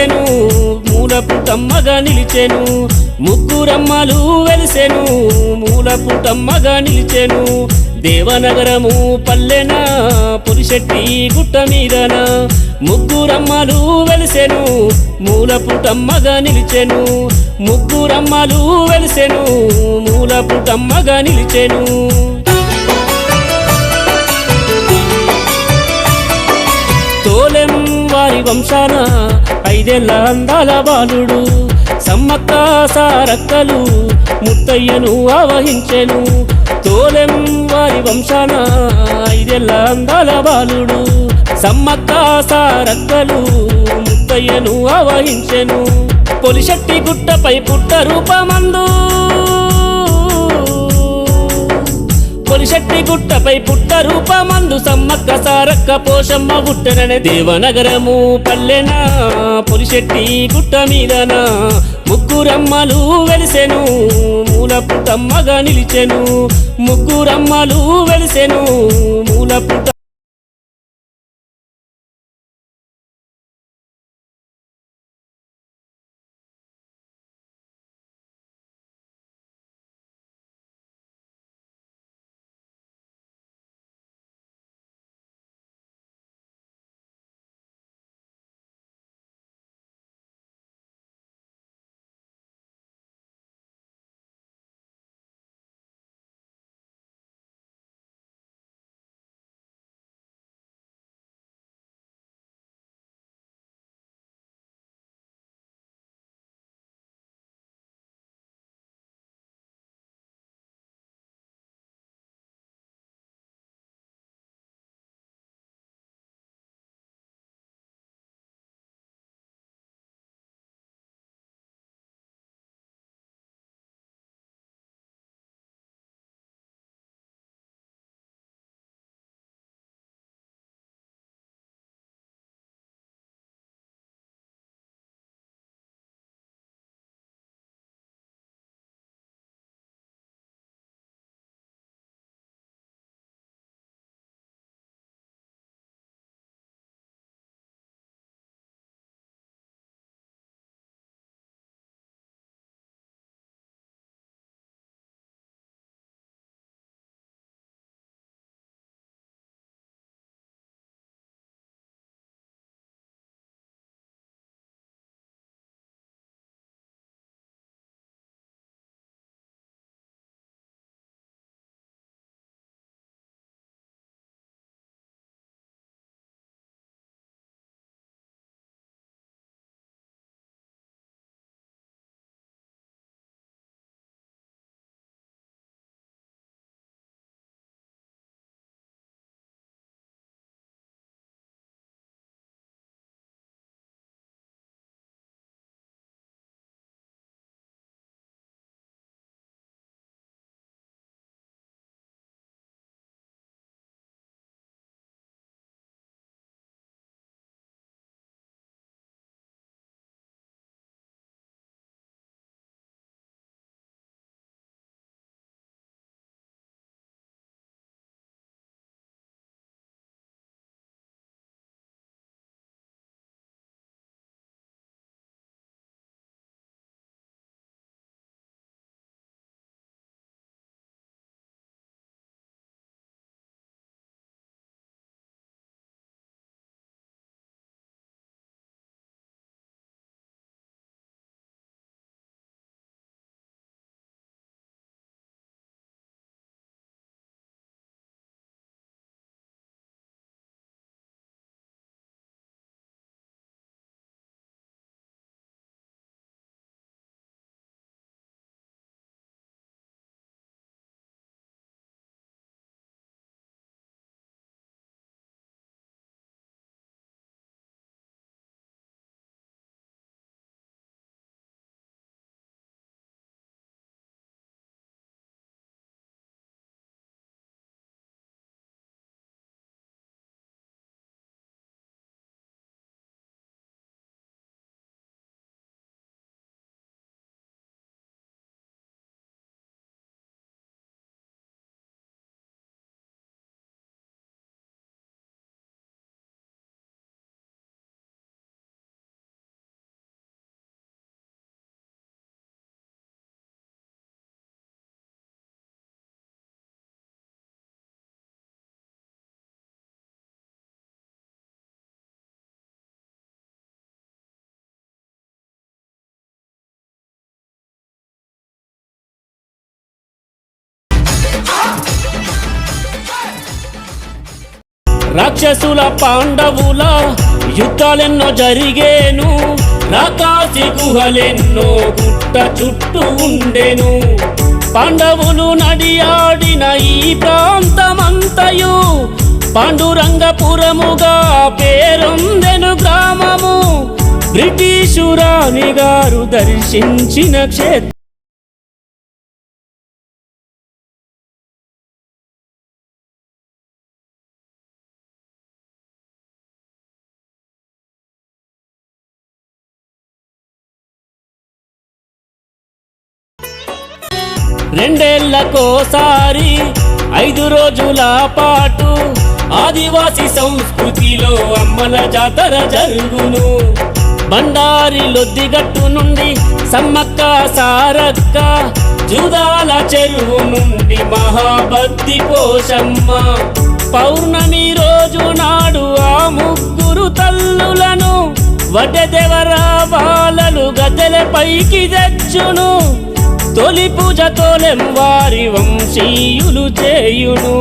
వెలిసెను మూలపుటమ్మగా నిలిచెను ముగ్గురమ్మలు వెలిసెను మూలపుటమ్మగా నిలిచెను. దేవనగరము పల్లెన పులిశెట్టి గుట్ట మీదన ముగ్గురమ్మలు వెలిసెను మూలపుటమ్మగా నిలిచెను. ముగ్గురమ్మలు వెలిసెను మూలపుటమ్మగా నిలిచెను. తోలెమ్మ వారి వంశాన ఐదేళ్ళ అందాల బాలుడు సమ్మక్క సారక్కలు ముత్తయ్యను ఆవహించెను. తోలెం వారి వంశాన ఐదేళ్ళ అందాల బాలుడు సమ్మక్క సారక్కలు ముత్తయ్యను ఆవహించెను. పొలిశెట్టి గుట్టపై పుట్ట రూపమందు పొలిశెట్టి గుట్టపై పుట్ట రూపమందు సమ్మక్క సారక్క పోషమ్మ గుట్టననే దేవనగరము పల్లెన. పొలిశెట్టి గుట్ట మీదనా. ముగ్గురమ్మలు వెలిసెను మూలపుటమ్మగా నిలిచెను. ముగ్గురమ్మలు వెలిసెను మూలపుట రాక్షసుల పాండవుల యుద్ధాలెన్నో జరిగేను రాకాసి గుహలెన్నో గుట్ట చుట్టూ ఉండెను. పాండవులు నడియాడిన ఈ ప్రాంతమంతయు పాండురంగపురముగా పేరొందెను గ్రామము. బ్రిటిషురాణి గారు దర్శించిన క్షేత్రం. రెండేళ్ళకోసారి ఐదు రోజుల పాటు ఆదివాసి సంస్కృతిలో అమ్మల జాతర జరుగును. బండారి లొద్దిగట్టు నుండి సమ్మక్క సారక్క జూదాల చెరువు నుండి మహాభక్తి కోశమ్మ పౌర్ణమి రోజు నాడు ఆ ముగ్గురు తల్లులను వడ్డెదెవరా బాలలు గదెల పైకి తెచ్చును. తొలి పూజ తోలెం వారి వంశీయులు చేయును.